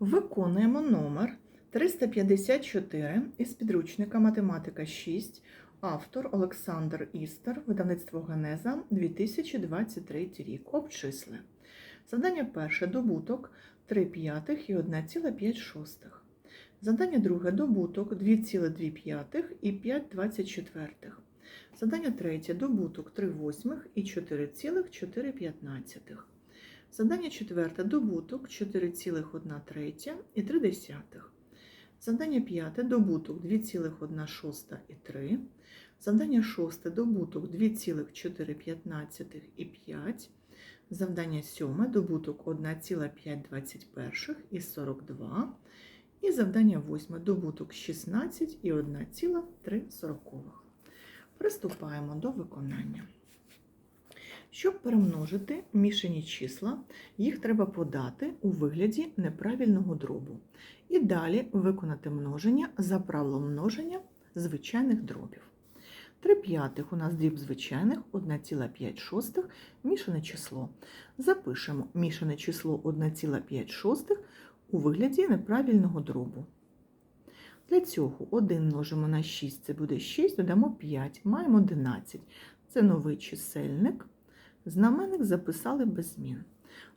Виконуємо номер 354 із підручника Математика 6, автор Олександр Істер, видавництво Генеза 2023 рік. Обчисли. Завдання перше добуток 3 п'ятих і 1,5 шостих. Завдання друге добуток 2,2 п'ятих і 5 24. Завдання третє добуток 3 восьмих і 4,4 п'ятнадцятих. Завдання четверте добуток 4,1 третя і 3 десятих. Завдання п'яте добуток 2,1 шоста і 3. Завдання шосте добуток 2,4 п'ятнадцятих і 5. Завдання сьоме добуток 1,5 і 42. І завдання восьме добуток 16 і 1,3. Приступаємо до виконання. Щоб перемножити мішані числа, їх треба подати у вигляді неправильного дробу. І далі виконати множення за правилом множення звичайних дробів. 3 п'ятих у нас дріб звичайних, 1,5 шостих, мішане число. Запишемо мішане число 1,5 шостих у вигляді неправильного дробу. Для цього 1 множимо на 6, це буде 6, додамо 5, маємо 11. Це новий чисельник. Знаменник записали без змін.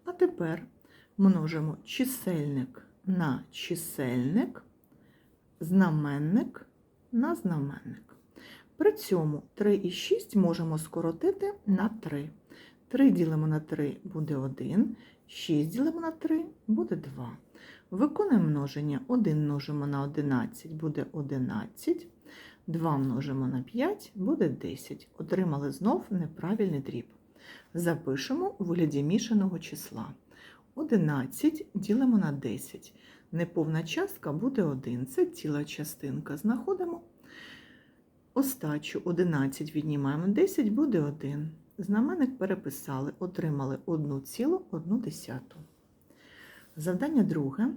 А тепер множимо чисельник на чисельник, знаменник на знаменник. При цьому 3 і 6 можемо скоротити на 3. 3 ділимо на 3 буде 1, 6 ділимо на 3 буде 2. Виконуємо множення 1 множимо на 11 буде 11, 2 множимо на 5 буде 10. Отримали знов неправильний дріб. Запишемо у вигляді мішаного числа. 11 ділимо на 10. Неповна частка буде 1. Це ціла частинка. Знаходимо остачу 11 віднімаємо 10, буде 1. Знаменник переписали, отримали 1,1. Завдання друге.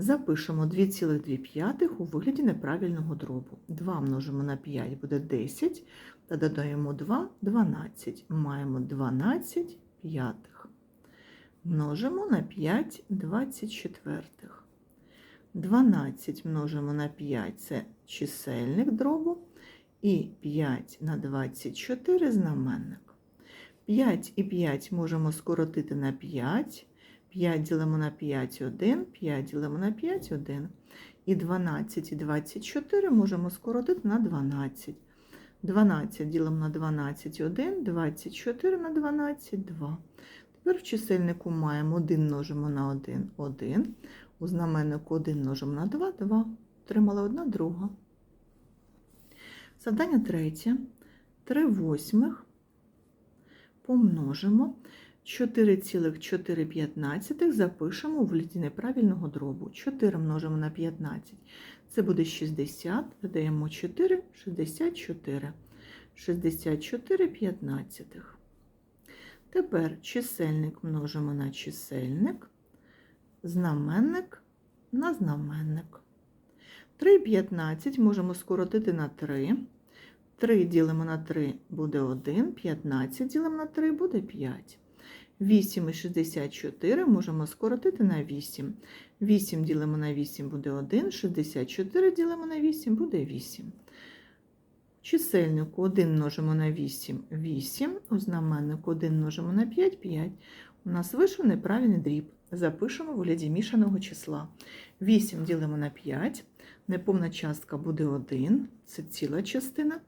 Запишемо 2,2 у вигляді неправильного дробу. 2 множимо на 5 буде 10, та додаємо 2 12. Маємо 12 п'ятих. Множимо на 5 24. 12 множимо на 5 це чисельник дробу. І 5 на 24 знаменник. 5 і 5 можемо скоротити на 5. 5 ділимо на 5 1, 5 ділимо на 5 1. І 12 і 24 можемо скоротити на 12. 12 ділимо на 12 1, 24 на 12 2. Тепер в чисельнику маємо 1 множимо на 1 1. У знаменнику 1 множимо на 2 2. Отримали 1 друга. Завдання третє. 3 восьмих помножимо 4,4 запишемо у вигляді неправильного дробу. 4 множимо на 15. Це буде 60, додаємо 4, 64. 64 п'ятнадцятих. Тепер чисельник множимо на чисельник, знаменник на знаменник. 3 15 можемо скоротити на 3. 3 ділимо на 3 буде 1, 15 ділимо на 3 буде 5. 8 і 64 можемо скоротити на 8. 8 ділимо на 8 буде 1, 64 ділимо на 8 буде 8. Чисельнику 1 множимо на 8 8, у знаменнику 1 множимо на 5 5. У нас вийшов неправильний дріб. Запишемо в вигляді мішаного числа. 8 ділимо на 5, неповна частка буде 1, це ціла частина.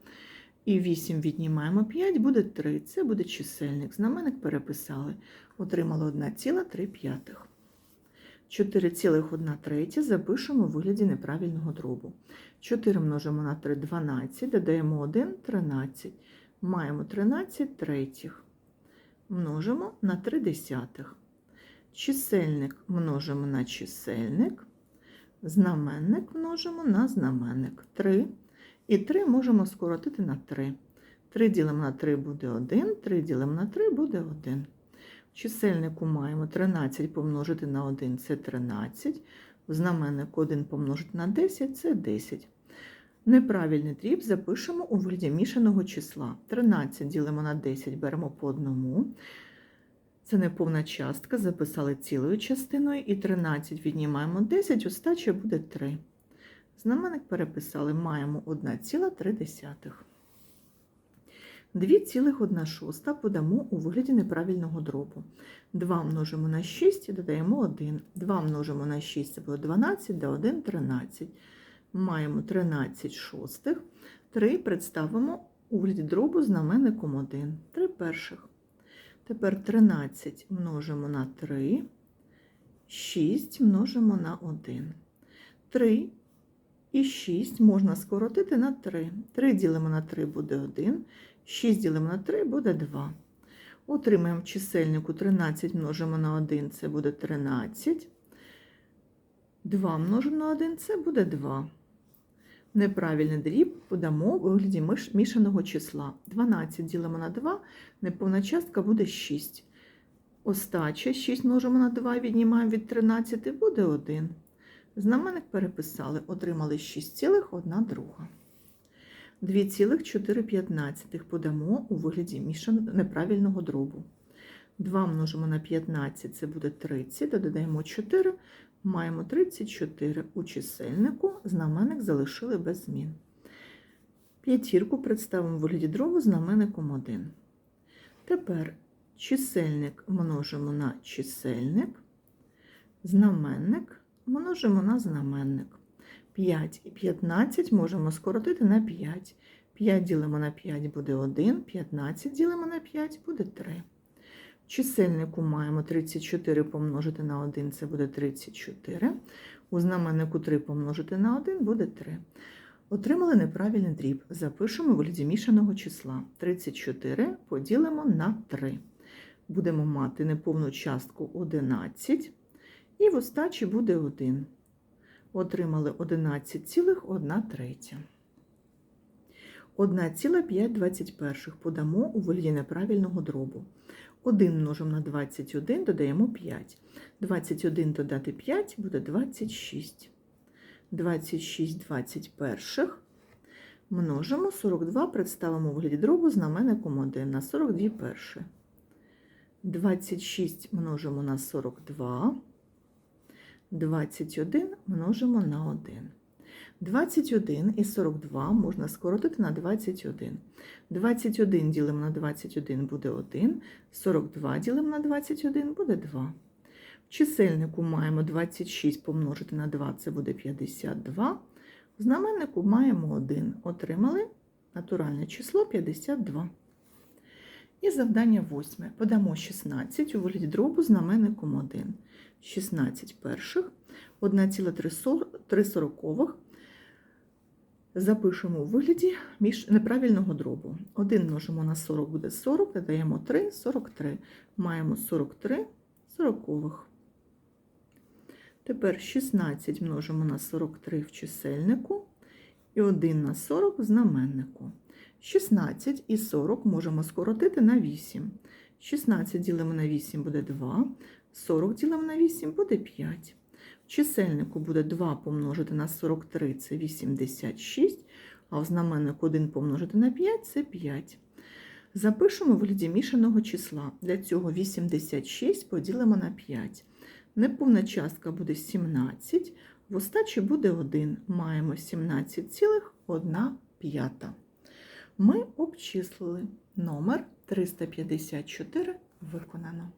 І 8 віднімаємо 5, буде 3. Це буде чисельник. Знаменник переписали. Отримали 1,3 п'ятих. 4,1 третя запишемо у вигляді неправильного дробу. 4 множимо на 3 12, додаємо 1 13. Маємо 13 третіх. Множимо на 3 десятих. Чисельник множимо на чисельник. Знаменник множимо на знаменник. 3. І 3 можемо скоротити на 3. 3 ділимо на 3 буде 1, 3 ділимо на 3 буде 1. В чисельнику маємо 13 помножити на 1 це 13. В знаменнику 1 помножити на 10 це 10. Неправильний дріб запишемо у вигляді мішаного числа. 13 ділимо на 10, беремо по одному. Це неповна частка, записали цілою частиною і 13 віднімаємо 10, остача буде 3. Знаменник переписали, маємо 1,3. 2,1 шоста подамо у вигляді неправильного дробу. 2 множимо на 6 і додаємо 1. 2 множимо на 6 це буде 12, да 1 – 13. Маємо 13 шостих. 3 представимо у вигляді дробу знаменником 1. 3 перших. Тепер 13 множимо на 3, 6 множимо на 1. 3 і 6 можна скоротити на 3. 3 ділимо на 3 буде 1, 6 ділимо на 3 буде 2. Отримаємо в чисельнику 13 множимо на 1, це буде 13. 2 множимо на 1, це буде 2. Неправильний дріб подамо у вигляді мішаного числа. 12 ділимо на 2, неповна частка буде 6. Остача 6 множимо на 2, віднімаємо від 13, буде 1. Знаменник переписали, отримали 6,1 друга. 2,415 подамо у вигляді мішан... неправильного дробу. 2 множимо на 15, це буде 30, додаємо 4, маємо 34 у чисельнику, знаменник залишили без змін. П'ятірку представимо у вигляді дробу знаменником 1. Тепер чисельник множимо на чисельник, знаменник множимо на знаменник. 5 і 15 можемо скоротити на 5. 5 ділимо на 5 буде 1, 15 ділимо на 5 буде 3. В чисельнику маємо 34 помножити на 1, це буде 34. У знаменнику 3 помножити на 1 буде 3. Отримали неправильний дріб. Запишемо в вигляді мішаного числа. 34 поділимо на 3. Будемо мати неповну частку 11. І в остачі буде 1. Отримали 11,1 третя. 1,521 подамо у вигляді неправильного дробу. 1 множимо на 21, додаємо 5. 21 додати 5 буде 26. 26 21 множимо 42, представимо у вигляді дробу знаменником 1 на 42 перші. 26 множимо на 42. 21 множимо на 1. 21 і 42 можна скоротити на 21. 21 ділимо на 21 буде 1, 42 ділимо на 21 буде 2. В чисельнику маємо 26 помножити на 2, це буде 52. В знаменнику маємо 1. Отримали натуральне число 52. І завдання восьме. Подамо 16 у вигляді дробу знаменником 1. 16 перших, 1,3 запишемо у вигляді між неправильного дробу. 1 множимо на 40 буде 40, додаємо 3, 43. Маємо 43 сорокових. Тепер 16 множимо на 43 в чисельнику і 1 на 40 в знаменнику. 16 і 40 можемо скоротити на 8. 16 ділимо на 8 буде 2, 40 ділимо на 8 буде 5. В чисельнику буде 2 помножити на 43 це 86, а в знаменнику 1 помножити на 5 це 5. Запишемо в вигляді мішаного числа. Для цього 86 поділимо на 5. Неповна частка буде 17, в остачі буде 1. Маємо 17,1 п'ята. Ми обчислили номер 354 виконано.